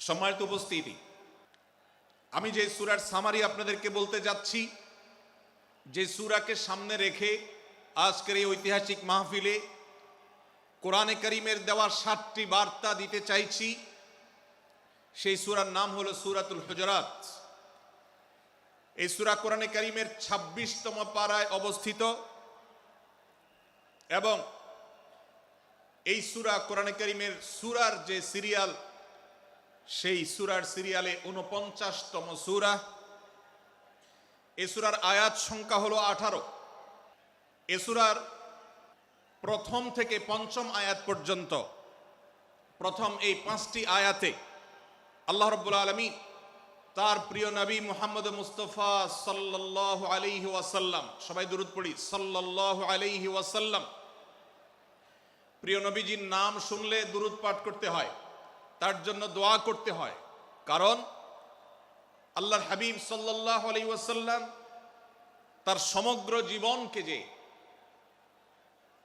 সম্মানিত উপস্থিতি, আমি যে সুরার সামারি আপনাদেরকে বলতে যাচ্ছি, যে সুরাকে সামনে রেখে আজকের এই ঐতিহাসিক মাহফিলে কোরআনে করিমের দেওয়া সাতটি বার্তা দিতে চাইছি। সেই সুরার নাম হলো সুরাতুল হজরাত। এই সুরা কোরআনে করিমের ছাব্বিশতম পাড়ায় অবস্থিত এবং এই সুরা কোরআনে করিমের সুরার যে সিরিয়াল সেই সুরার সিরিয়ালে উনপঞ্চাশতম সুরা। এ সুরার আয়াত সংখ্যা হলো আঠারো। এ সুরার প্রথম থেকে পঞ্চম আয়াত পর্যন্ত, প্রথম এই পাঁচটি আয়াতে আল্লাহ রব্বুল আলমী তার প্রিয় নবী মুহাম্মদ মুস্তফা সাল্লাহ আলাইহি ওয়াসাল্লাম, সবাই দূরত পড়ি সাল্লাহ আলাইহি ওয়াসাল্লাম, প্রিয় নবীজির নাম শুনলে দূরত পাঠ করতে হয়। তার জন্য দোয়া করতে হয়। কারণ আল্লাহর হাবিব সাল্লাহ আলাই ওয়াসাল্লাম তার সমগ্র জীবনকে যে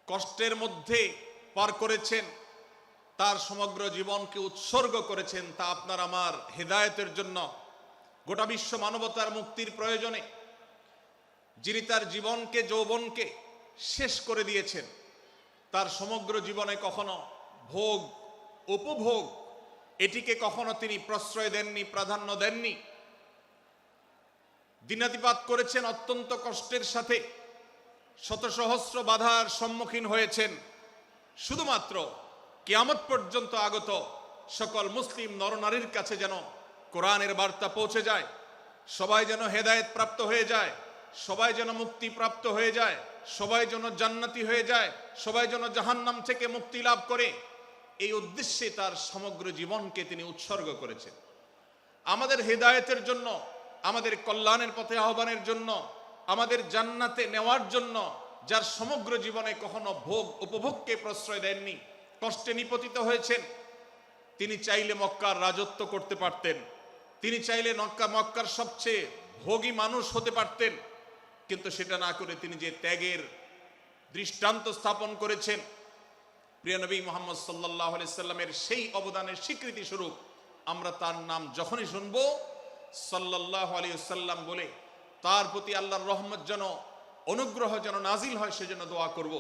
কষ্টের মধ্যে পার করেছেন, তার সমগ্র জীবনকে উৎসর্গ করেছেন, তা আপনার আমার হেদায়েতের জন্য, গোটা বিশ্ব মানবতার মুক্তির প্রয়োজনে যিনি তার জীবনকে, যৌবনকে শেষ করে দিয়েছেন, তার সমগ্র জীবনে কখনো ভোগ, উপভোগ এটিকে কখনো তিনি প্রশ্রয় দেননি, প্রাধান্য দেননি। দিনাতিপাত করেছেন অত্যন্ত কষ্টের সাথে। শত সহস্র বাধার সম্মুখীন হয়েছেন। শুধুমাত্র কিয়ামত পর্যন্ত আগত সকল মুসলিম নরনারীর কাছে যেন কোরআনের বার্তা পৌঁছে যায়। সবাই যেন হেদায়েত প্রাপ্ত হয়ে যায়। সবাই যেন মুক্তি প্রাপ্ত হয়ে যায়। সবাই যেন জান্নাতি হয়ে যায়। সবাই যেন জাহান্নাম থেকে মুক্তি লাভ করে। এই উদ্দেশ্যে তার সমগ্র জীবনকে তিনি উৎসর্গ করেছেন। আমাদের হেদায়েতের জন্য, আমাদের কল্যাণের পথে আহ্বানের জন্য, আমাদের জান্নাতে নেওয়ার জন্য, যার সমগ্র জীবনে কখনো ভোগ উপভোগকে প্রশ্রয় দেননি, কষ্টে নিপতিত হয়েছেন, তিনি চাইলে মক্কার রাজত্ব করতে পারতেন, তিনি চাইলে মক্কা, মক্কার সবচেয়ে ভোগী মানুষ হতে পারতেন, কিন্তু সেটা না করে তিনি যে ত্যাগের দৃষ্টান্ত স্থাপন করেছেন প্রিয় নবী মোহাম্মদ সাল্লাহ সাল্লামের সেই অবদানের স্বীকৃতি স্বরূপ আমরা তার নাম যখনই শুনব সাল্লাহ আলী সাল্লাম বলে, তার প্রতি আল্লাহর রহমত যেন, অনুগ্রহ যেন নাজিল হয়, সেজন্য দোয়া করব।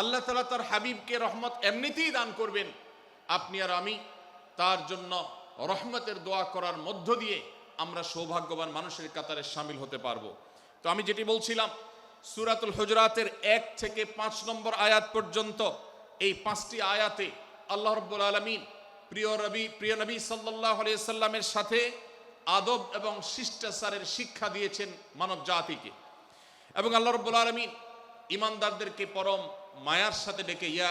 আল্লাহ তালা তার হাবিবকে রহমত এমনিতেই দান করবেন। আপনি আর আমি তার জন্য রহমতের দোয়া করার মধ্য দিয়ে আমরা সৌভাগ্যবান মানুষের কাতারে সামিল হতে পারব। তো আমি যেটি বলছিলাম, সুরাতুল হজরাতের এক থেকে পাঁচ নম্বর আয়াত পর্যন্ত এই পাঁচটি আয়াতে আল্লাহ রব্বুল আলমিন প্রিয় রবি, প্রিয় নবী সাল্লাহ সাল্লামের সাথে আদব এবং শিষ্টাচারের শিক্ষা দিয়েছেন মানব জাতিকে। এবং আল্লাহ রব্বুল আলমিন ইমানদারদেরকে পরম মায়ার সাথে ডেকে, ইয়া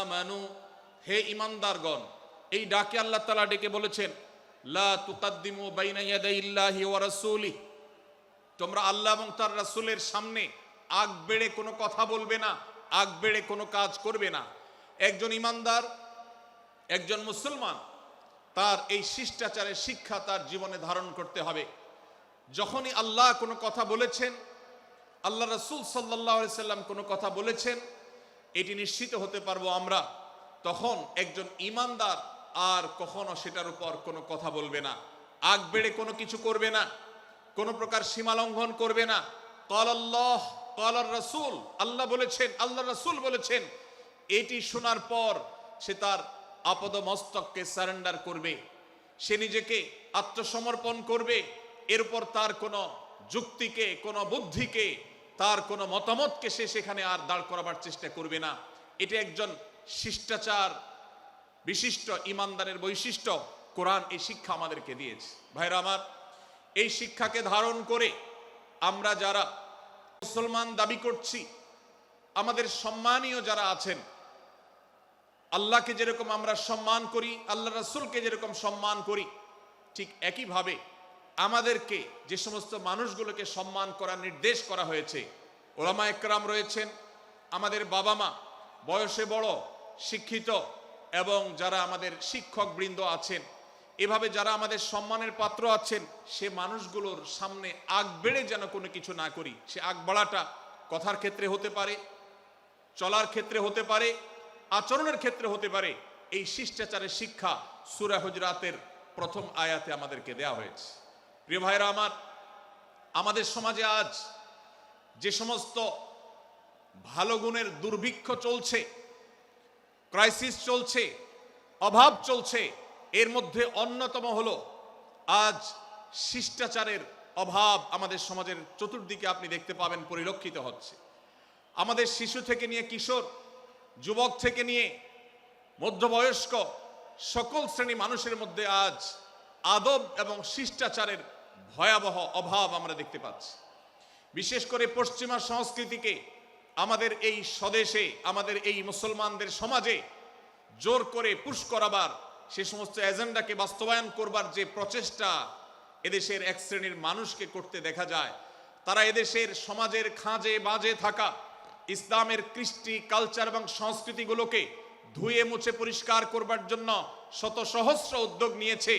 আমানু হে ইমানদারগণ, এই ডাকে আল্লাহ তালা ডেকে বলেছেন, লা বাইনা ওয়া তোমরা আল্লাহ এবং তার রাসূলের সামনে আগ বেড়ে কোনো কথা বলবে না। আগ বেড়ে কোনো কাজ করবে না। একজন ইমানদার, একজন মুসলমান, তার এই শিষ্টাচারের শিক্ষা তার জীবনে ধারণ করতে হবে। যখনই আল্লাহ কোনো কথা বলেছেন, আল্লাহ রসুল সাল্লাহ সাল্লাম কোনো কথা বলেছেন, এটি নিশ্চিত হতে পারব আমরা, তখন একজন ইমানদার আর কখনো সেটার উপর কোনো কথা বলবে না। আগ বেড়ে কোনো কিছু করবে না, কোনো প্রকার সীমা লঙ্ঘন করবে না। কল আল্লাহ কল রসুল, আল্লাহ বলেছেন আল্লাহ রসুল বলেছেন, এটি শোনার পর সে তার আপদ মস্তককে সারেন্ডার করবে। সে নিজেকে আত্মসমর্পণ করবে। এরপর তার কোনো যুক্তিকে, কোনো বুদ্ধিকে, তার কোনো মতামতকে সে সেখানে আর দাঁড় করাবার চেষ্টা করবে না। এটা একজন শিষ্টাচার বিশিষ্ট ইমানদারের বৈশিষ্ট্য। কোরআন এই শিক্ষা আমাদেরকে দিয়েছে। ভাইরা আমার, এই শিক্ষাকে ধারণ করে আমরা যারা মুসলমান দাবি করছি, আমাদের সম্মানীয় যারা আছেন, আল্লাহকে যেরকম আমরা সম্মান করি, আল্লাহ রাসুলকে যেরকম সম্মান করি, ঠিক একইভাবে আমাদেরকে যে সমস্ত মানুষগুলোকে সম্মান করার নির্দেশ করা হয়েছে, ওলামা একরাম রয়েছেন, আমাদের বাবা মা বয়সে বড়, শিক্ষিত এবং যারা আমাদের শিক্ষক বৃন্দ আছেন এভাবে যারা আমাদের সম্মানের পাত্র আছেন, সে মানুষগুলোর সামনে আগ বেড়ে যেন কোনো কিছু না করি। সে আগ বাড়াটা কথার ক্ষেত্রে হতে পারে, চলার ক্ষেত্রে হতে পারে, আচরণের ক্ষেত্রে হতে পারে। এই শিষ্টাচারের শিক্ষা সুরা হুজরাতের প্রথম আয়াতে আমাদেরকে দেয়া হয়েছে। প্রিয় ভাইরা আমার, আমাদের সমাজে আজ যে সমস্ত ভালো গুণের দুর্ভিক্ষ চলছে ক্রাইসিস চলছে, অভাব চলছে এর মধ্যে অন্যতম হল, আজ শিষ্টাচারের অভাব আমাদের সমাজের চতুর্দিকে আপনি দেখতে পাবেন, পরিলক্ষিত হচ্ছে। আমাদের শিশু থেকে নিয়ে কিশোর, যুবক থেকে নিয়ে মধ্যবয়স্ক, সকল শ্রেণি মানুষের মধ্যে আজ আদব এবং শিষ্টাচারের ভয়াবহ অভাব আমরা দেখতে পাচ্ছি। বিশেষ করে পশ্চিমা সংস্কৃতিকে আমাদের এই স্বদেশে, আমাদের এই মুসলমানদের সমাজে জোর করে পুশ করাবার সে সমস্ত এজেন্ডাকে বাস্তবায়ন করবার যে প্রচেষ্টা এদেশের এক শ্রেণির মানুষকে করতে দেখা যায়, তারা এদেশের সমাজের খাঁজে বাজে থাকা, ইসলামের কৃষ্টি কালচার এবং সংস্কৃতিগুলোকে ধুয়ে মুছে পরিষ্কার করবার জন্য শত সহস্র উদ্যোগ নিয়েছে।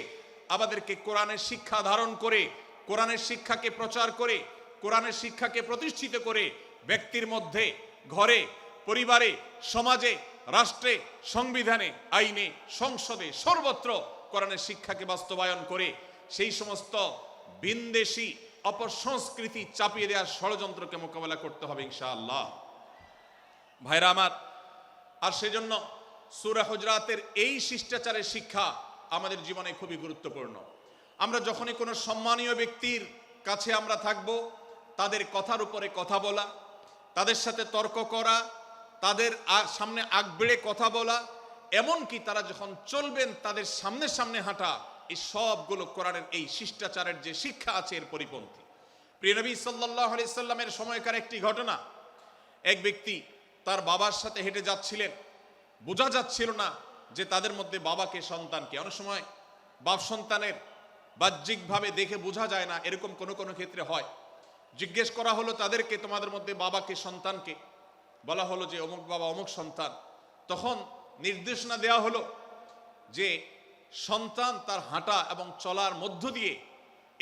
আমাদেরকে কোরআনের শিক্ষা ধারণ করে, কোরআনের শিক্ষাকে প্রচার করে, কোরআনের শিক্ষাকে প্রতিষ্ঠিত করে ব্যক্তির মধ্যে, ঘরে, পরিবারে, সমাজে রাষ্ট্রে, সংবিধানে, আইনে, সংসদে সর্বত্র কোরআনের শিক্ষাকে বাস্তবায়ন করে সেই সমস্ত বিন্দেশি অপসংস্কৃতি চাপিয়ে দেওয়ার ষড়যন্ত্রকে মোকাবেলা করতে হবে ইনশাআল্লাহ। ভাইরা আমার, আর সেজন্য সুরা হজরাতের এই শিষ্টাচারের শিক্ষা আমাদের জীবনে খুবই গুরুত্বপূর্ণ। আমরা যখনই কোনো সম্মানীয় ব্যক্তির কাছে আমরা থাকব, তাদের কথার উপরে কথা বলা, তাদের সাথে তর্ক করা তাদের সামনে আগ বেড়ে কথা বলা, এমনকি তারা যখন চলবেন তাদের সামনে সামনে হাঁটা, এই সবগুলো কোরআনের এই শিষ্টাচারের যে শিক্ষা আছে এর পরিপন্থী। প্রিয় নবী সাল্লাহ সাল্লামের সময়কার একটি ঘটনা। এক ব্যক্তি তার বাবার সাথে হেঁটে যাচ্ছিলেন। বোঝা যাচ্ছিল না যে তাদের মধ্যে বাবাকে সন্তানকে অনেক সময় বাপ সন্তানের বাহ্যিকভাবে দেখে বোঝা যায় না, এরকম কোনো কোনো ক্ষেত্রে হয়। জিজ্ঞেস করা হলো, তাদেরকে তোমাদের মধ্যে বাবাকে সন্তানকে বলা হলো যে অমুক বাবা, অমুক সন্তান। তখন নির্দেশনা দেওয়া হলো যে সন্তান তার হাঁটা এবং চলার মধ্য দিয়ে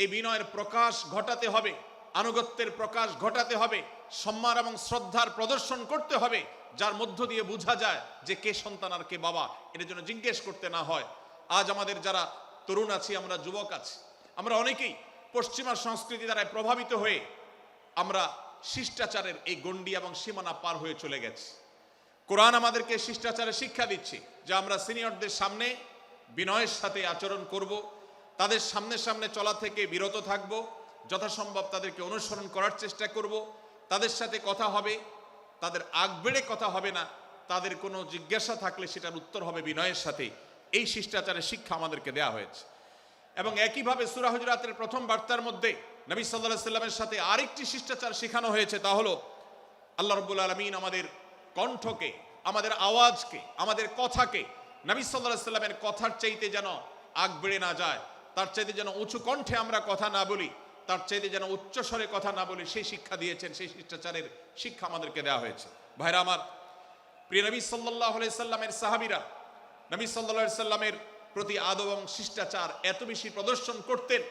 এই বিনয়ের প্রকাশ ঘটাতে হবে, আনুগত্যের প্রকাশ ঘটাতে হবে, সম্মান এবং শ্রদ্ধার প্রদর্শন করতে হবে, যার মধ্য দিয়ে বোঝা যায় যে কে সন্তান আর কে বাবা। এর জন্য জিজ্ঞেস করতে না হয়। আজ আমাদের যারা তরুণ আছি, আমরা যুবক আছি, আমরা অনেকেই পশ্চিমা সংস্কৃতি দ্বারা প্রভাবিত হয়ে আমরা শিষ্টাচারের এই গণ্ডি এবং সীমানা পার হয়ে চলে গেছে। কোরআন আমাদেরকে শিষ্টাচারের শিক্ষা দিচ্ছে যে আমরা সিনিয়রদের সামনে বিনয়ের সাথে আচরণ করব, তাদের সামনে সামনে চলা থেকে বিরত থাকব, যথাসম্ভব তাদেরকে অনুসরণ করার চেষ্টা করব, তাদের সাথে কথা হবে, তাদের আগ বেড়ে কথা হবে না, তাদের কোনো জিজ্ঞাসা থাকলে সেটার উত্তর হবে বিনয়ের সাথে। এই শিষ্টাচারের শিক্ষা আমাদেরকে দেওয়া হয়েছে। এবং একইভাবে সুরা হুজরাতের প্রথম বার্তার মধ্যে নবী সাল্লাহ সাল্লামের সাথে আরেকটি শিষ্টাচার শেখানো হয়েছে, তা হলো, আল্লাহ রব্বুল আলমিন আমাদের কণ্ঠকে, আমাদের আওয়াজকে, আমাদের কথাকে, নবী সাল্লাহ সাল্লামের কথার চাইতে যেন আগ বেড়ে না যায়, তার চাইতে যেন উঁচু কণ্ঠে আমরা কথা না বলি, তার চাইতে যেন উচ্চস্বরে কথা না বলি, সেই শিক্ষা দিয়েছেন, সেই শিষ্টাচারের শিক্ষা আমাদেরকে দেওয়া হয়েছে। ভাইরা আমার, প্রিয় নবী সাল্লাহ সাল্লামের সাহাবিরা, নবী সাল্লাহ সাল্লামের প্রতি আদব এবং শিষ্টাচার এত বেশি প্রদর্শন করতেন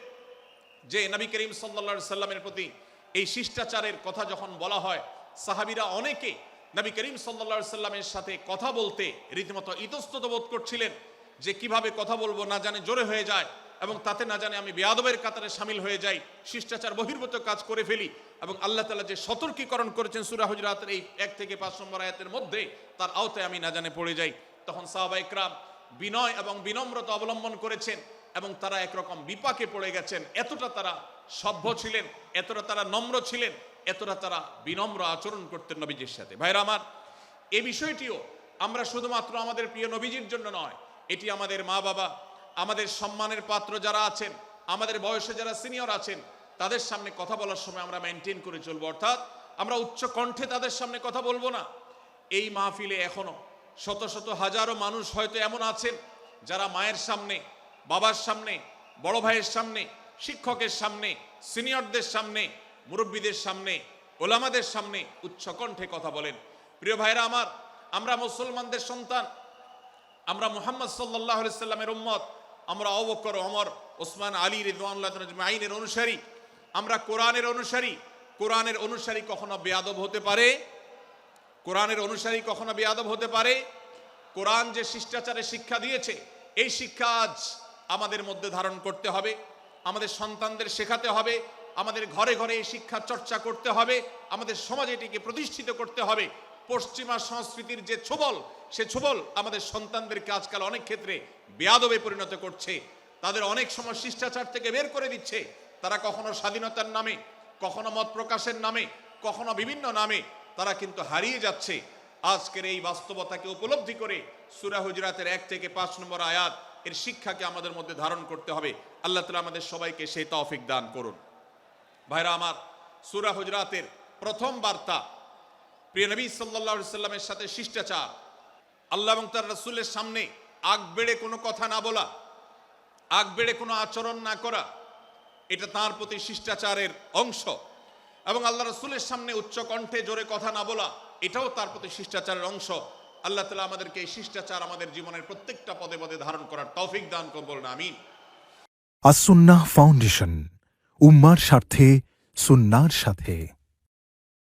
যে নবী করিম সাল্লা সাল্লামের প্রতি এই শিষ্টাচারের কথা যখন বলা হয়, সাহাবিরা অনেকে নবী করিম সাল্লা সাল্লামের সাথে কথা বলতে রীতিমতো ইতস্তত বোধ করছিলেন যে কীভাবে কথা বলব না জানে জোরে হয়ে যায় এবং তাতে না জানে আমি বেয়াদবের কাতারে সামিল হয়ে যাই, শিষ্টাচার বহির্ভূত কাজ করে ফেলি এবং আল্লাহ তালা যে সতর্কীকরণ করেছেন সুরা হুজরাতের এই এক থেকে পাঁচ নম্বর আয়াতের মধ্যে, তার আওতায় আমি না জানে পড়ে যাই। তখন সাহাবা ইকরাম বিনয় এবং বিনম্রতা অবলম্বন করেছেন এবং তারা একরকম বিপাকে পড়ে গেছেন। এতটা তারা সভ্য ছিলেন, এতটা তারা নম্র ছিলেন, এতটা তারা বিনম্র আচরণ করতেন নবীজির সাথে। ভাইরা আমার, এ বিষয়টিও আমরা শুধুমাত্র আমাদের প্রিয় নবীজির জন্য নয়, এটি আমাদের মা বাবা, আমাদের সম্মানের পাত্র যারা আছেন, আমাদের বয়সে যারা সিনিয়র আছেন, তাদের সামনে কথা বলার সময় আমরা মেনটেন করে চলবো। অর্থাৎ আমরা উচ্চ কণ্ঠে তাদের সামনে কথা বলব না। এই মাহফিলে এখনও শত শত হাজারো মানুষ হয়তো এমন আছেন যারা মায়ের সামনে, বাবার সামনে, বড় ভাইয়ের সামনে, শিক্ষকের সামনে, সিনিয়রদের সামনে, মুরব্বীদের সামনে, ওলামাদের সামনে উচ্চ কণ্ঠে কথা বলেন। প্রিয় ভাইরা আমার, আমরা মুসলমানদের সন্তান। আমরা মুহাম্মদ সাল্লাহ সাল্লামের উম্মত। আমরা অবকর অমর ওসমান, আলী আইনের অনুসারী। আমরা কোরআনের অনুসারী। কোরআনের অনুসারী কখনো বেয়াদব হতে পারে কোরআনের অনুসারী কখনো বেয়াদব হতে পারে? কোরআন যে শিষ্টাচারের শিক্ষা দিয়েছে, এই শিক্ষা আজ আমাদের মধ্যে ধারণ করতে হবে, আমাদের সন্তানদের শেখাতে হবে, আমাদের ঘরে ঘরে এই শিক্ষা চর্চা করতে হবে, আমাদের সমাজে এটিকে প্রতিষ্ঠিত করতে হবে। পশ্চিমা সংস্কৃতির যে ছোবল, সে ছোবল আমাদের সন্তানদেরকে আজকাল অনেক ক্ষেত্রে বেয়াদবে পরিণত করছে। তাদের অনেক সময় শিষ্টাচার থেকে বের করে দিচ্ছে। তারা কখনো স্বাধীনতার নামে, কখনো মত প্রকাশের নামে, কখনো বিভিন্ন নামে তারা কিন্তু হারিয়ে যাচ্ছে। আজকের এই বাস্তবতাকে উপলব্ধি করে সুরা হুজরাতের এক থেকে পাঁচ নম্বর আয়াত এর শিক্ষাকে আমাদের মধ্যে ধারণ করতে হবে। আল্লাহ তালা আমাদের সবাইকে সেই তৌফিক দান করুন। ভাইরা আমার, সুরা হুজরাতের প্রথম বার্তা, প্রিয় নবী সাল্লাহ সাল্লামের সাথে শিষ্টাচার। আল্লাহ এবং তার রসুলের সামনে আগ বেড়ে কোনো কথা না বলা, আগ বেড়ে কোনো আচরণ না করা, এটা তার প্রতি শিষ্টাচারের অংশ। এবং আল্লাহ রসুলের সামনে উচ্চ কণ্ঠে জোরে কথা না বলা, এটাও তার প্রতি শিষ্টাচারের অংশ। আল্লাহ তালা আমাদেরকে এই শিষ্টাচার আমাদের জীবনের প্রত্যেকটা পদে পদে ধারণ করার তৌফিক দান করব না আমিন। আসুন্না ফাউন্ডেশন, উম্মার স্বার্থে, সুন্নার সাথে।